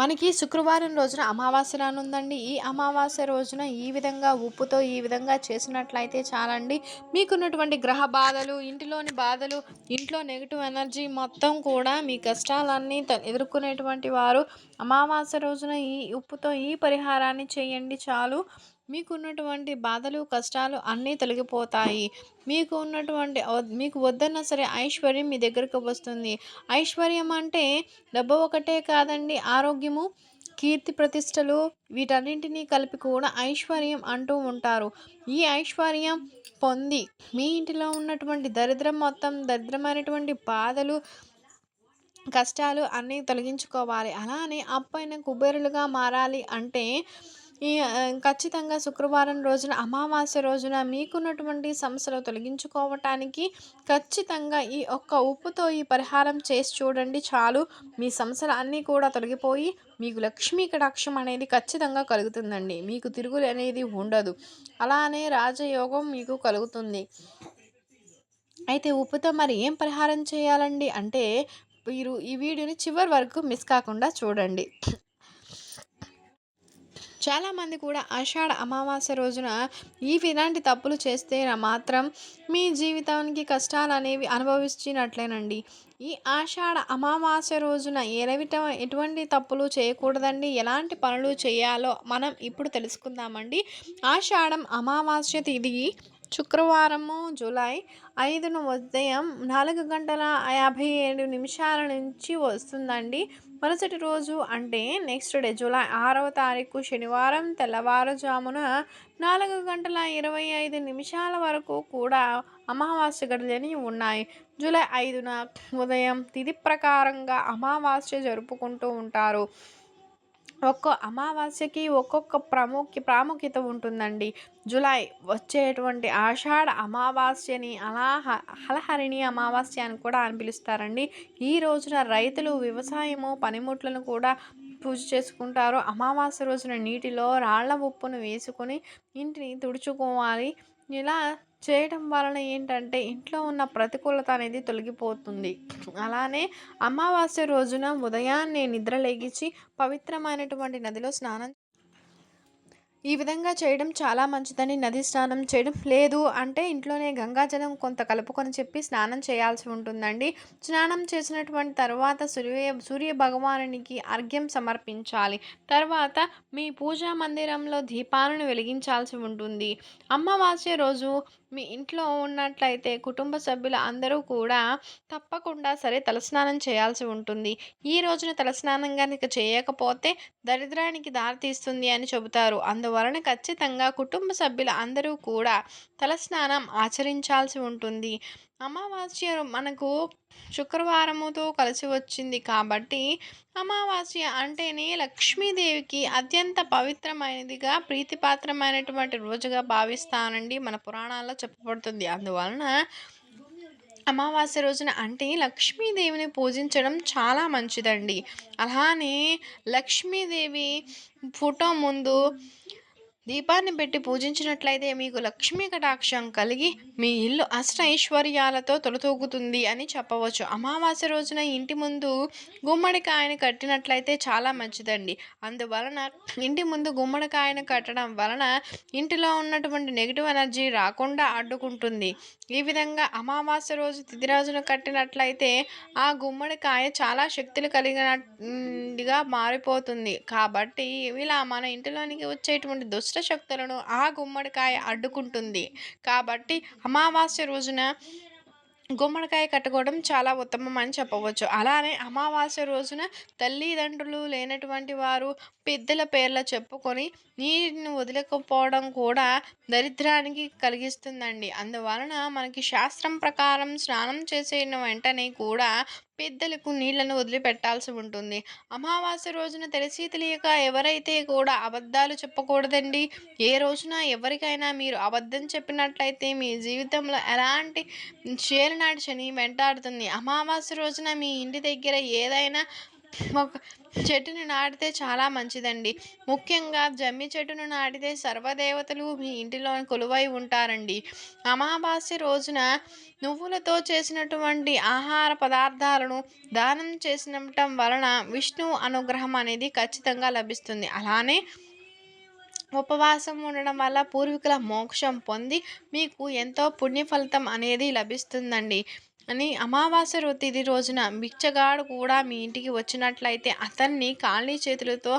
మనకి శుక్రవారం రోజున అమావాస్య రానుందండి. ఈ అమావాస్య రోజున ఈ విధంగా ఉప్పుతో ఈ విధంగా చేసినట్లయితే చాలండి. మీకున్నటువంటి గ్రహ బాధలు ఇంటిలోని బాధలు ఇంట్లో నెగిటివ్ ఎనర్జీ మొత్తం కూడా మీ కష్టాలన్నీ ఎదుర్కొనేటువంటి వారు అమావాస్య రోజున ఈ ఉప్పుతో ఈ పరిహారాన్ని చేయండి చాలు. మీకు ఉన్నటువంటి బాధలు కష్టాలు అన్నీ తొలగిపోతాయి. మీకు ఉన్నటువంటి మీకు వద్దన్నా సరే ఐశ్వర్యం మీ దగ్గరకు వస్తుంది. ఐశ్వర్యం అంటే డబ్బు ఒకటే కాదండి ఆరోగ్యము కీర్తి ప్రతిష్టలు వీటన్నింటినీ కలిపి కూడా ఐశ్వర్యం అంటూ ఉంటారు. ఈ ఐశ్వర్యం పొంది మీ ఇంటిలో ఉన్నటువంటి దరిద్రం మొత్తం దరిద్రమైనటువంటి బాధలు కష్టాలు అన్నీ తొలగించుకోవాలి. అలానే అప్పైన కుబేరులుగా మారాలి అంటే ఈ ఖచ్చితంగా శుక్రవారం రోజున అమావాస్య రోజున మీకున్నటువంటి సమస్యలు తొలగించుకోవటానికి ఖచ్చితంగా ఈ ఒక్క ఉప్పుతో ఈ పరిహారం చేసి చూడండి చాలు. మీ సమస్యలు అన్నీ కూడా తొలగిపోయి మీకు లక్ష్మీ కటాక్షం అనేది ఖచ్చితంగా కలుగుతుందండి. మీకు తిరుగులు అనేది ఉండదు. అలానే రాజయోగం మీకు కలుగుతుంది. అయితే ఉప్పుతో మరి ఏం పరిహారం చేయాలండి? అంటే మీరు ఈ వీడియోని చివరి వరకు మిస్ కాకుండా చూడండి. చాలామంది కూడా ఆషాఢ అమావాస్య రోజున ఈ ఇలాంటి తప్పులు చేస్తే మాత్రం మీ జీవితానికి కష్టాలు అనేవి అనుభవించినట్లేనండి. ఈ ఆషాఢ అమావాస్య రోజున ఎలవిట ఎటువంటి తప్పులు చేయకూడదండి. ఎలాంటి పనులు చేయాలో మనం ఇప్పుడు తెలుసుకుందామండి. ఆషాఢం అమావాస్య తిది శుక్రవారము జూలై ఐదున ఉదయం నాలుగు గంటల యాభై ఏడు నిమిషాల నుంచి వస్తుందండి. మరుసటి రోజు అంటే నెక్స్ట్ డే జూలై ఆరవ తారీఖు శనివారం తెల్లవారుజామున నాలుగు గంటల ఇరవై ఐదు నిమిషాల వరకు కూడా అమావాస్య గడులని ఉన్నాయి. జూలై ఐదున ఉదయం తిథి ప్రకారంగా అమావాస్య జరుపుకుంటూ ఉంటారు. ఒక్కో అమావాస్యకి ఒక్కొక్క ప్రాముఖ్య ప్రాముఖ్యత ఉంటుందండి. జూలై వచ్చేటువంటి ఆషాఢ అమావాస్యని అలా హలహరిణి అమావాస్య అని కూడా అని పిలుస్తారండి. ఈ రోజున రైతులు వ్యవసాయము పనిముట్లను కూడా పూజ చేసుకుంటారు. అమావాస్య రోజున నీటిలో రాళ్ళ ఉప్పును వేసుకొని ఇంటిని తుడుచుకోవాలి. ఇలా చేయడం వలన ఏంటంటే ఇంట్లో ఉన్న ప్రతికూలత అనేది తొలగిపోతుంది. అలానే అమావాస్య రోజున ఉదయాన్నే నిద్ర లేగించి పవిత్రమైనటువంటి నదిలో స్నానం ఈ విధంగా చేయడం చాలా మంచిదని నది స్నానం చేయడం లేదు అంటే ఇంట్లోనే గంగాజలం కొంత కలుపుకొని చెప్పి స్నానం చేయాల్సి ఉంటుందండి. స్నానం చేసినటువంటి తర్వాత సూర్య సూర్య భగవానునికి అర్ఘ్యం సమర్పించాలి. తర్వాత మీ పూజా మందిరంలో దీపాలను వెలిగించాల్సి ఉంటుంది. అమావాస్య రోజు మీ ఇంట్లో ఉన్నట్లయితే కుటుంబ సభ్యులు అందరూ కూడా తప్పకుండా సరే తలస్నానం చేయాల్సి ఉంటుంది. ఈ రోజున తలస్నానం కనుక చేయకపోతే దరిద్రానికి దారితీస్తుంది అని చెబుతారు. అందువలన ఖచ్చితంగా కుటుంబ సభ్యులు అందరూ కూడా తలస్నానం ఆచరించాల్సి ఉంటుంది. అమావాస్య మనకు శుక్రవారముతో కలిసి వచ్చింది కాబట్టి అమావాస్య అంటేనే లక్ష్మీదేవికి అత్యంత పవిత్రమైనదిగా ప్రీతిపాత్రమైనటువంటి రోజుగా భావిస్తానండి మన పురాణాల్లో చెప్పబడుతుంది. అందువలన అమావాస్య రోజున అంటే లక్ష్మీదేవిని పూజించడం చాలా మంచిదండి. అలానే లక్ష్మీదేవి ఫోటో ముందు దీపాన్ని పెట్టి పూజించినట్లయితే మీకు లక్ష్మీ కటాక్షం కలిగి మీ ఇల్లు అష్ట ఐశ్వర్యాలతో తొలతూగుతుంది అని చెప్పవచ్చు. అమావాస్య రోజున ఇంటి ముందు గుమ్మడికాయని కట్టినట్లయితే చాలా మంచిదండి. అందువలన ఇంటి ముందు గుమ్మడికాయను కట్టడం వలన ఇంటిలో ఉన్నటువంటి నెగిటివ్ ఎనర్జీ రాకుండా అడ్డుకుంటుంది. ఈ విధంగా అమావాస్య రోజు తిథిరాజును కట్టినట్లయితే ఆ గుమ్మడికాయ చాలా శక్తులు కలిగినగా మారిపోతుంది. కాబట్టి ఇలా మన ఇంటిలోనికి వచ్చేటువంటి దుస్ శక్తులను ఆ గుమ్మడికాయ అడ్డుకుంటుంది. కాబట్టి అమావాస్య రోజున గుమ్మడికాయ కట్టుకోవడం చాలా ఉత్తమం అని చెప్పవచ్చు. అలానే అమావాస్య రోజున తల్లిదండ్రులు లేనటువంటి వారు పెద్దల పేర్ల చెప్పుకొని నీటిని వదిలేకపోవడం కూడా దరిద్రానికి కలిగిస్తుందండి. అందువలన మనకి శాస్త్రం ప్రకారం స్నానం చేసిన వెంటనే కూడా పెద్దలకు నీళ్ళను వదిలిపెట్టాల్సి ఉంటుంది. అమావాస్య రోజున తెలిసి తెలియక ఎవరైతే కూడా అబద్ధాలు చెప్పకూడదండి ఏ రోజున ఎవరికైనా మీరు అబద్ధం చెప్పినట్లయితే మీ జీవితంలో ఎలాంటి చేరినాటి శని వెంటాడుతుంది. అమావాస్య రోజున మీ ఇంటి దగ్గర ఏదైనా ఒక చెట్టుని నాటితే చాలా మంచిదండి. ముఖ్యంగా జమ్మి చెట్టును నాటితే సర్వదేవతలు మీ ఇంటిలో కొలువై ఉంటారండి. అమావాస్య రోజున నువ్వులతో చేసినటువంటి ఆహార పదార్థాలను దానం చేసినటం వలన విష్ణు అనుగ్రహం అనేది ఖచ్చితంగా లభిస్తుంది. అలానే ఉపవాసం ఉండడం వల్ల పూర్వీకుల మోక్షం పొంది మీకు ఎంతో పుణ్య ఫలితం అనేది లభిస్తుందండి. అని అమావాస్య తిది రోజున బిచ్చగాడు కూడా మీ ఇంటికి వచ్చినట్లయితే అతన్ని ఖాళీ చేతులతో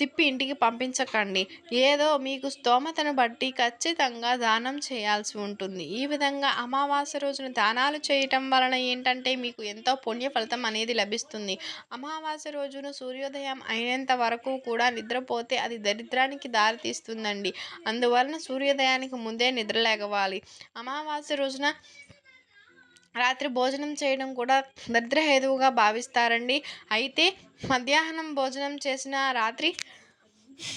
తిప్పి ఇంటికి పంపించకండి. ఏదో మీకు స్తోమతను బట్టి ఖచ్చితంగా దానం చేయాల్సి ఉంటుంది. ఈ విధంగా అమావాస్య రోజున దానాలు చేయటం వలన ఏంటంటే మీకు ఎంతో పుణ్య ఫలితం అనేది లభిస్తుంది. అమావాస్య రోజున సూర్యోదయం అయినంత వరకు కూడా నిద్రపోతే అది దరిద్రానికి దారితీస్తుందండి అందువలన సూర్యోదయానికి ముందే నిద్ర లేగవాలి. అమావాస్య రోజున రాత్రి భోజనం చేయడం కూడా దరిద్రహేతువుగా భావిస్తారండి. అయితే మధ్యాహ్నం భోజనం చేసిన రాత్రి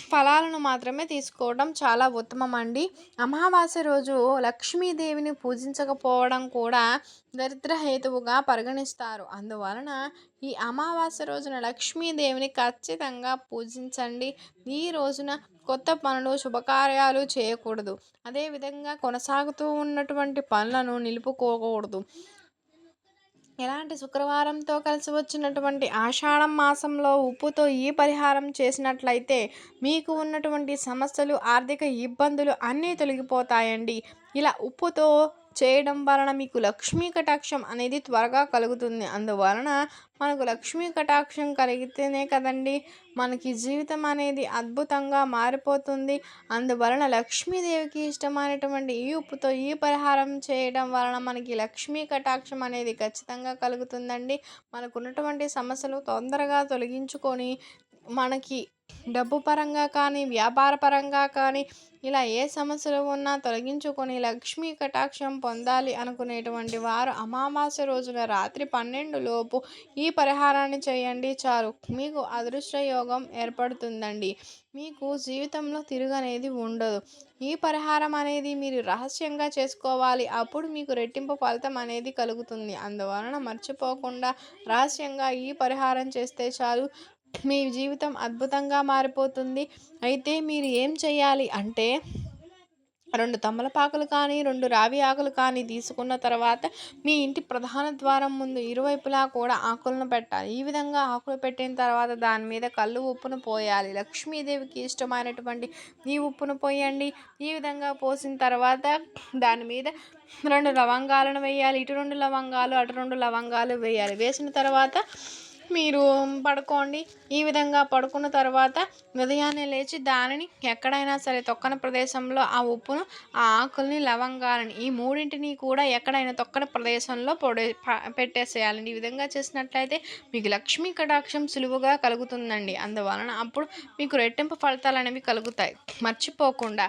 ఫలాలను మాత్రమే తీసుకోవడం చాలా ఉత్తమం అండి అమావాస్య రోజు లక్ష్మీదేవిని పూజించకపోవడం కూడా దరిద్ర హేతువుగా పరిగణిస్తారు. అందువలన ఈ అమావాస్య రోజున లక్ష్మీదేవిని ఖచ్చితంగా పూజించండి. ఈ రోజున కొత్త పనులు శుభకార్యాలు చేయకూడదు. అదేవిధంగా కొనసాగుతూ ఉన్నటువంటి పనులను నిలుపుకోకూడదు. ఎలాంటి శుక్రవారంతో కలిసి వచ్చినటువంటి ఆషాఢం మాసంలో ఉప్పుతో ఈ పరిహారం చేసినట్లయితే మీకు ఉన్నటువంటి సమస్యలు ఆర్థిక ఇబ్బందులు అన్నీ తొలగిపోతాయండి. ఇలా ఉప్పుతో చేయడం వలన మీకు లక్ష్మీ కటాక్షం అనేది త్వరగా కలుగుతుంది. అందువలన మనకు లక్ష్మీ కటాక్షం కలిగితేనే కదండి మనకి జీవితం అనేది అద్భుతంగా మారిపోతుంది. అందువలన లక్ష్మీదేవికి ఇష్టమైనటువంటి ఈ ఉప్పుతో ఈ పరిహారం చేయడం వలన మనకి లక్ష్మీ కటాక్షం అనేది ఖచ్చితంగా కలుగుతుందండి. మనకు ఉన్నటువంటి సమస్యలు తొందరగా తొలగించుకొని మనకి డబ్బు పరంగా కానీ వ్యాపార పరంగా కానీ ఇలా ఏ సమస్యలు ఉన్నా తొలగించుకొని లక్ష్మీ కటాక్షం పొందాలి అనుకునేటువంటి వారు అమావాస్య రోజున రాత్రి పన్నెండు లోపు ఈ పరిహారాన్ని చేయండి. చాలు. మీకు అదృష్ట యోగం ఏర్పడుతుందండి. మీకు జీవితంలో తిరుగనేది ఉండదు. ఈ పరిహారం అనేది మీరు రహస్యంగా చేసుకోవాలి. అప్పుడు మీకు రెట్టింపు ఫలితం అనేది కలుగుతుంది. అందువలన మర్చిపోకుండా రహస్యంగా ఈ పరిహారం చేస్తే చాలు. మీ జీవితం అద్భుతంగా మారిపోతుంది. అయితే మీరు ఏం చేయాలి అంటే రెండు తమలపాకులు కానీ రెండు రావి ఆకులు కానీ తీసుకున్న తర్వాత మీ ఇంటి ప్రధాన ద్వారం ముందు ఇరువైపులా కూడా ఆకులను పెట్టాలి. ఈ విధంగా ఆకులు పెట్టిన తర్వాత దాని మీద కళ్ళు ఉప్పును పోయాలి. లక్ష్మీదేవికి ఇష్టమైనటువంటి ఈ ఉప్పును పోయండి. ఈ విధంగా పోసిన తర్వాత దాని మీద రెండు లవంగాలను వేయాలి. ఇటు రెండు లవంగాలు అటు రెండు లవంగాలు వేయాలి. వేసిన తర్వాత మీరు పడుకోండి. ఈ విధంగా పడుకున్న తర్వాత ఉదయాన్నే లేచి దానిని ఎక్కడైనా సరే తొక్కన ప్రదేశంలో ఆ ఉప్పును ఆ ఆకుల్ని లవంగాలని ఈ మూడింటిని కూడా ఎక్కడైనా తొక్కన ప్రదేశంలో పొడే పెట్టేసేయాలండి. ఈ విధంగా చేసినట్లయితే మీకు లక్ష్మీ కటాక్షం సులువుగా కలుగుతుందండి. అందువలన అప్పుడు మీకు రెట్టింపు ఫలితాలు అనేవి కలుగుతాయి. మర్చిపోకుండా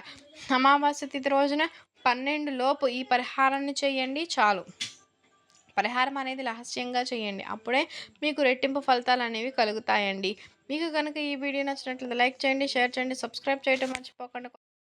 అమావాస్య తిథి రోజున పన్నెండు లోపు ఈ పరిహారాన్ని చేయండి. చాలు. పరిహారం అనేది రహస్యంగా చేయండి. అప్పుడే మీకు రెట్టింపు ఫలితాలు అనేవి కలుగుతాయండి. మీకు కనుక ఈ వీడియో నచ్చినట్లయితే లైక్ చేయండి షేర్ చేయండి సబ్స్క్రైబ్ చేయడం మర్చిపోకుండా